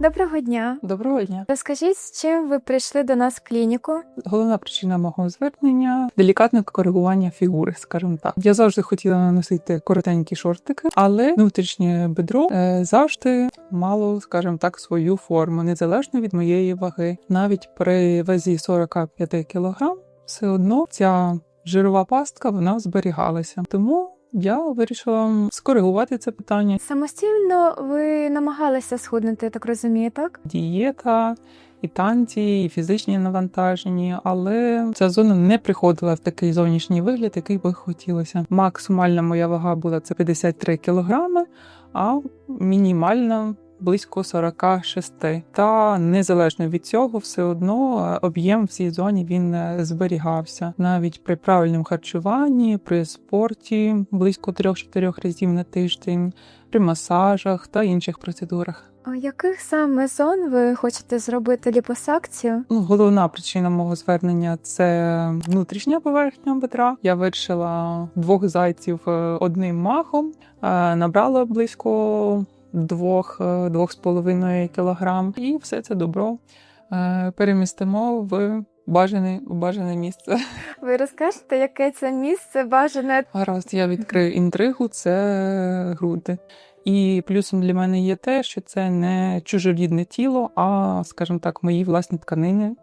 Доброго дня. Доброго дня. Розкажіть, з чим ви прийшли до нас в клініку? Головна причина мого звернення делікатне коригування фігури, скажімо так. Я завжди хотіла носити коротенькі шортики, але внутрішнє бедро е, завжди мало, скажімо так, свою форму, незалежно від моєї ваги. Навіть при вазі 45 кг все одно ця жирова пастка вона зберігалася. Тому я вирішила скоригувати це питання. Самостійно ви намагалися схуднути, я так розумію, так? дієта, і танці, і фізичні навантаження, але ця зона не приходила в такий зовнішній вигляд, який би хотілося. Максимальна моя вага була це 53 кілограми, а мінімальна. Близько 46. Та незалежно від цього, все одно е, об'єм в цій зоні він е, зберігався навіть при правильному харчуванні, при спорті близько 3-4 разів на тиждень, при масажах та інших процедурах. А яких саме зон ви хочете зробити ліпосакцію? Ну, головна причина мого звернення це внутрішня поверхня бедра. Я вирішила двох зайців е, одним махом, набрала близько двох, е, з половиною кілограм, і все це добро е, перемістимо в бажане, в бажане місце. Ви розкажете, яке це місце бажане? Гаразд, я відкрию інтригу, це груди. І плюсом для мене є те, що це не чужорідне тіло, а, скажімо так, мої власні тканини,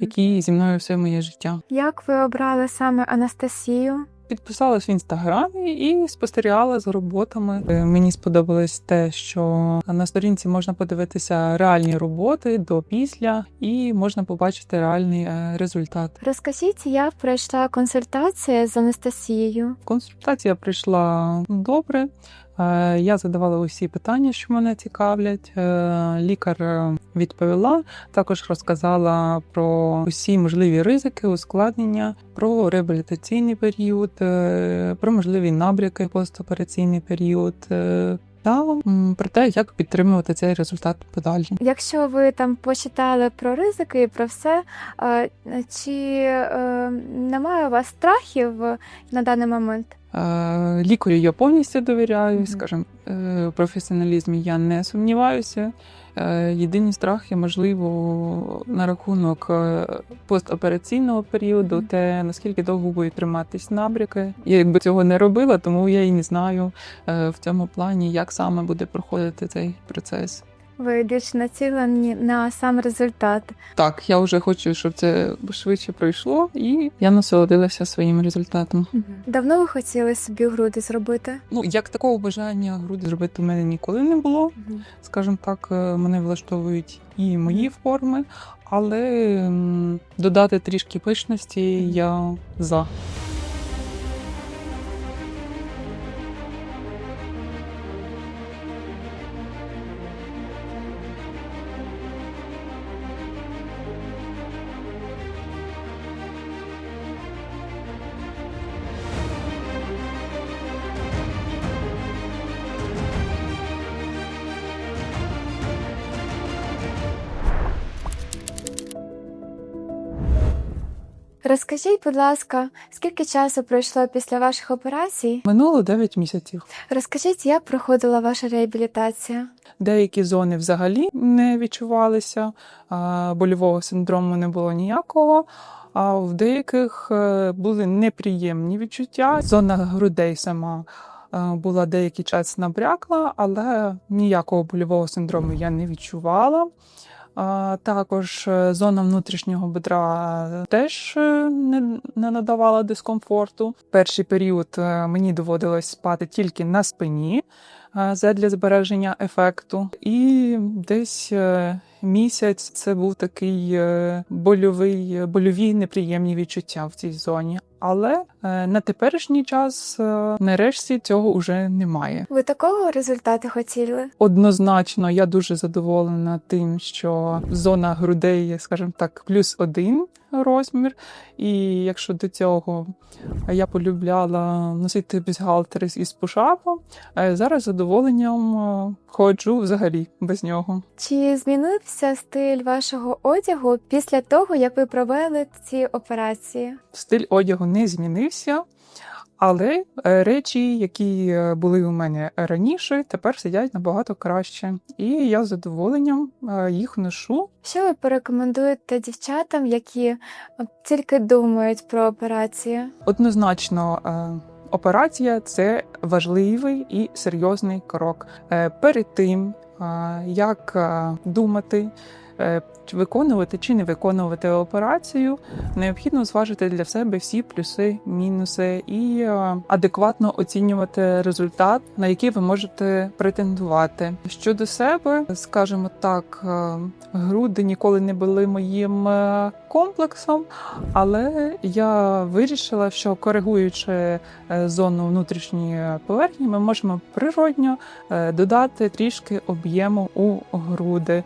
які зі мною все моє життя. Як ви обрали саме Анастасію? Підписалась в інстаграмі і спостерігала за роботами. Е, Мені сподобалось те, що на сторінці можна подивитися реальні роботи до після, і можна побачити реальний е, результат. Розкажіть, як пройшла консультація з Анастасією? Консультація прийшла добре. Е, Я задавала усі питання, що мене цікавлять. Е, Лікар е, відповіла, також розказала про усі можливі ризики, ускладнення, про реабілітаційний період, про можливі набряки постопераційний період. Та про те, як підтримувати цей результат подалі. Якщо ви там почитали про ризики і про все, чи немає у вас страхів на даний момент? Е, Лікарю я повністю довіряю, Мгм. скажімо, е, в професіоналізмі я не сумніваюся. Е, Єдині страхи, можливо, на рахунок е, постопераційного періоду, Мгм. те наскільки довго будуть триматись набряки. Я якби цього не робила, тому я і не знаю е, в цьому плані, як саме буде проходити цей процес. Ви більш націлені на сам результат. Так, я вже хочу, щоб це швидше пройшло, і я насолодилася своїм результатом. Давно ви хотіли собі груди зробити? Ну, як такого бажання груди зробити у мене ніколи не було. скажімо так, е, мене влаштовують і мої форми, але додати трішки пишності я за. Розкажіть, будь ласка, скільки часу пройшло після ваших операцій? Минуло 9 місяців. Розкажіть, як проходила ваша реабілітація? Деякі зони взагалі не відчувалися, а, больового синдрому не було ніякого. А в деяких е, були неприємні відчуття. Зона грудей сама е, була деякий час набрякла, але ніякого больового синдрому я не відчувала. А, Також е, зона внутрішнього бедра теж е, не, надавала дискомфорту. Перший період е, мені доводилось спати тільки на спині е, задля збереження ефекту. І десь е, місяць це був такий е, больовий, больові неприємні відчуття в цій зоні. Але е, на теперішній час е, нарешті цього вже немає. Ви такого результату хотіли? Однозначно, я дуже задоволена тим, що зона грудей, скажімо так, плюс один розмір. І якщо до цього я полюбляла носити бюстгальтери із пушапом, е, зараз з задоволенням е, ходжу взагалі без нього. Чи змінився стиль вашого одягу після того, як ви провели ці операції? Стиль одягу не змінився, Але е, речі, які е, були у мене раніше, тепер сидять набагато краще. І я з задоволенням е, їх ношу. Що ви порекомендуєте дівчатам, які тільки думають про операцію? Однозначно, операція це важливий і серйозний крок. Перед тим, як думати, виконувати чи не виконувати операцію, необхідно зважити для себе всі плюси, мінуси і е, адекватно оцінювати результат, на який ви можете претендувати. Щодо себе, скажімо так, е, груди ніколи не були моїм е, комплексом, але я вирішила, що коригуючи е, зону внутрішньої поверхні, ми можемо природньо е, додати трішки об'єму у груди.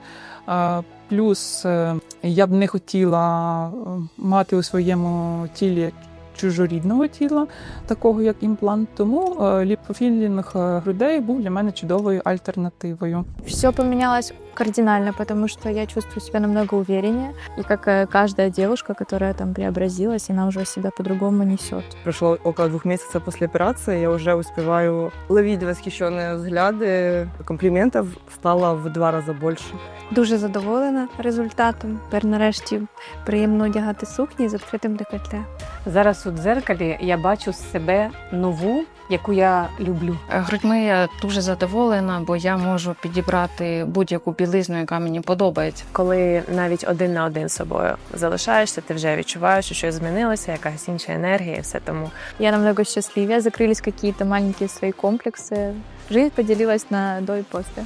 Плюс е, я б не хотіла е, мати у своєму тілі чужорідного тіла, такого як імплант. Тому е, ліпофілінг грудей був для мене чудовою альтернативою. Все поменялось кардинально, потому что я чувствую себя намного увереннее. И как э, каждая девушка, которая там преобразилась, она уже себя по-другому несет. Прошло около двух месяцев после операции, я уже успеваю ловить восхищенные взгляды. Комплиментов стало в два раза больше. Дуже задоволена результатом. Тепер нарешті приємно одягати сукні з відкритим декольте. Зараз у дзеркалі я бачу себе нову, яку я люблю. Грудьми я дуже задоволена, бо я можу підібрати будь-яку білизну, яка мені подобається. коли навіть один на один з собою залишаєшся, ти вже відчуваєш, що щось змінилося, якась інша енергія, і все тому Я намного счастливее, закрылись какие-то маленькие свои комплексы. Жизнь поделилась на до и после.